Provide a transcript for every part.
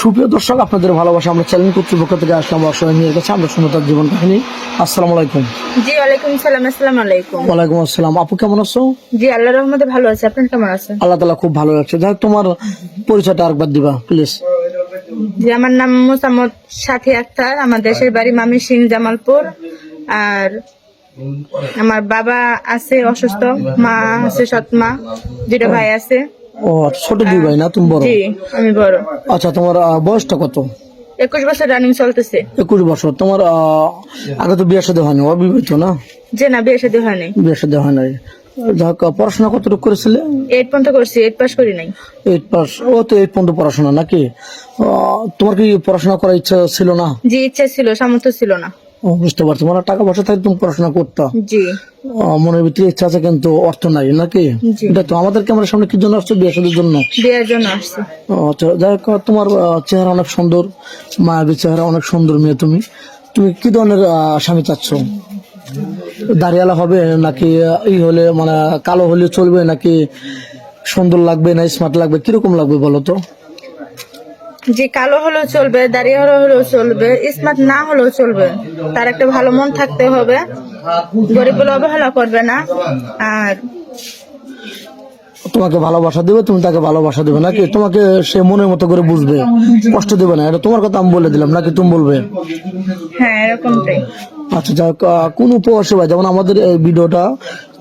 সুপ্রিয় দর্শক আপনাদের ভালোবাসা আমরা চ্যানেল কর্তৃপক্ষ থেকে আসলাম অসহায় নিয়ে গেছে আমরা শুনে তার জীবন কাহিনী। আসসালামু আলাইকুম। জি ওয়ালাইকুম সালাম আসসালামু আলাইকুম। ওয়ালাইকুম আসসালাম। আপু কেমন আছো? জি আল্লাহ রহমতে ভালো আছে। আপনার কেমন আছেন? আল্লাহ তালা খুব ভালো লাগছে যাই তোমার পরিচয়টা আরেকবার দিবা প্লিজ জি আমার নাম মোসাম্মদ সাথী আক্তার। আমার দেশের বাড়ি মামি সিং জামালপুর। আর আমার বাবা আছে অসুস্থ মা আছে সৎ মা দুটো ভাই আছে। ও ছোট দুই ভাই না? তুমি বড়? জি আমি বড়। আচ্ছা তোমার বয়সটা কত? একুশ বছর রানিং চলতেছে। একুশ বছর। তোমার আগে তো বিয়ে সাথে হয়নি অবিবাহিত না? যে না বিয়ে সাথে হয়নি। বিয়ে সাথে হয় নাই। যাই হোক, পড়াশোনা কতটুকু করেছিলে? এইট পর্যন্ত করছি এইট পাস করি নাই। এইট পাস ও তো এইট পর্যন্ত পড়াশোনা নাকি? তোমার কি পড়াশোনা করার ইচ্ছা ছিল না? জি ইচ্ছা ছিল সামর্থ্য ছিল না। বুঝতে পারছি। মানে টাকা পয়সা থাকলে তুমি পড়াশোনা করতা। মনের ভিতরে ইচ্ছা আছে কিন্তু অর্থ নাই নাকি? এটা তো আমাদের ক্যামেরার সামনে কি জন্য আসছো? বিয়ে শাদীর জন্য? বিয়ের জন্য আসছি। আচ্ছা যাই হোক তোমার চেহারা অনেক সুন্দর মায়াবী চেহারা অনেক সুন্দর মেয়ে তুমি। তুমি কি ধরনের স্বামী চাচ্ছ? দাঁড়িয়ালা হবে নাকি ই হলে মানে কালো হলে চলবে নাকি সুন্দর লাগবে না স্মার্ট লাগবে? কীরকম লাগবে বলো তো? যে কালো হলেও চলবে দাঁড়িয়ে হলেও হলেও চলবে স্মার্ট না হলেও চলবে তার একটা ভালো মন থাকতে হবে। গরিব অবহেলা করবে না। আর তোমাকে ভালোবাসা দেবে তুমি তাকে ভালোবাসা দেবে নাকি? তোমাকে সে মনের মতো করে বুঝবে কষ্ট দেবে না। এটা তোমার কথা আমি বলে দিলাম নাকি তুমি বলবে? হ্যাঁ এরকমটাই। আচ্ছা আহ, কোন প্রবাসী ভাই যেমন আমাদের এই ভিডিওটা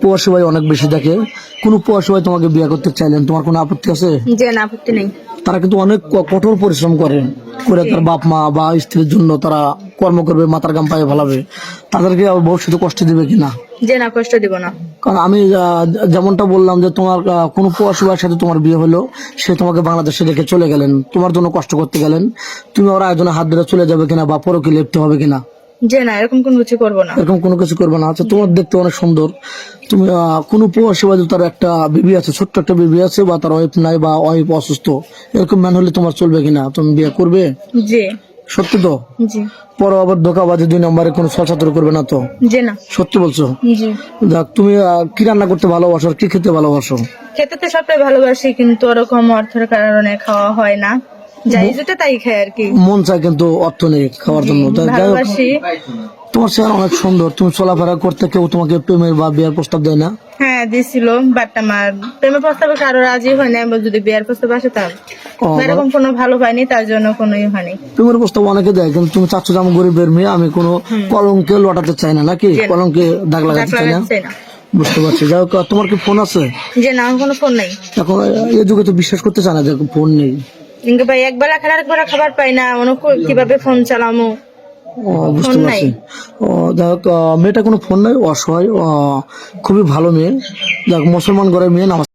প্রবাসী ভাই অনেক বেশি দেখে কোন প্রবাসী ভাই তোমাকে বিয়ে করতে চাইলেন? তোমার কোনো আপত্তি আছে? যে না আপত্তি নেই। তারা কিন্তু অনেক ক- কঠোর পরিশ্রম করে করে তার বাপ মা বা স্ত্রীর জন্য তারা কর্ম করবে মাথার গাম পায়ে ফেলাবে। তাদেরকে ভবিষ্যতে কষ্ট দিবে কিনা যে না কষ্ট দিব না। কারণ আমি যেমনটা বললাম যে তোমার কোনো প্রবাসী সাথে তোমার বিয়ে হলো সে তোমাকে বাংলাদেশে রেখে চলে গেলেন। তোমার জন্য কষ্ট করতে গেলেন। তুমি ওর আয়োজনে হাত ধরে চলে যাবে কিনা বা পরকে লিপ্ত হবে কিনা? যে না এরকম কোনো কিছু করব না। এরকম কোনো কিছু করবে না। আচ্ছা তোমার দেখতে অনেক সুন্দর। তুমি আহ, কোনো প্রবাসী বা তার একটা বেবি আছে ছোট্ট একটা বেবি আছে বা তার ওয়াইফ নাই বা ওয়াইফ অসুস্থ এরকম ম্যান হলে তোমার চলবে কিনা? তুমি বিয়ে করবে? জি। সত্যি তো? জি। পরে আবার ধোকাবাজি দুই নম্বরে কোনো ছলছাতুর করবে না তো? যে না। সত্যি বলছো? জি। যাক তুমি আহ, কি রান্না করতে ভালোবাসো আর কি খেতে ভালোবাসো? খেতে তো সবটাই ভালোবাসি কিন্তু ওরকম অর্থের কারণে খাওয়া হয় না। যাই যেটা তাই খাই আর কি। মন চায় কিন্তু অর্থ নেই খাওয়ার জন্য। ভালোবাসি। তোমার চেহারা অনেক সুন্দর। তুমি চলাফেরা করতে কেউ তোমাকে প্রেমের বা বিয়ের প্রস্তাব দেয় না? হ্যাঁ দিছিল বাট আমার প্রেমের প্রস্তাবে কারও রাজি হয় না যদি বিয়ের প্রস্তাব আসে তার এরকম কোনো ভালো পাইনি তার জন্য কোনো ই হয়নি। প্রেমের প্রস্তাব অনেকে দেয় কিন্তু তুমি চাচ্ছ যে আমি গরিবের মেয়ে আমি কোনো কলঙ্কে লটাতে চাই না নাকি? কলঙ্কে দাগ লাগাতে চাই না? বুঝতে পারছি। যাই হোক তোমার কি ফোন আছে? যে না আমার কোনো ফোন নাই। এখন এই যুগে তো বিশ্বাস করতে চায় না যে ফোন নেই। ভাই এক একবেলা খারাপ একবেলা খাবার পাই না। অনেক কীভাবে ফোন চালামো? ও, বুঝতে পারছি। মেয়েটা কোনো ফোন নাই অসহায় খুবই ভালো মেয়ে। যাক মুসলমান ঘরের মেয়ে নামাজ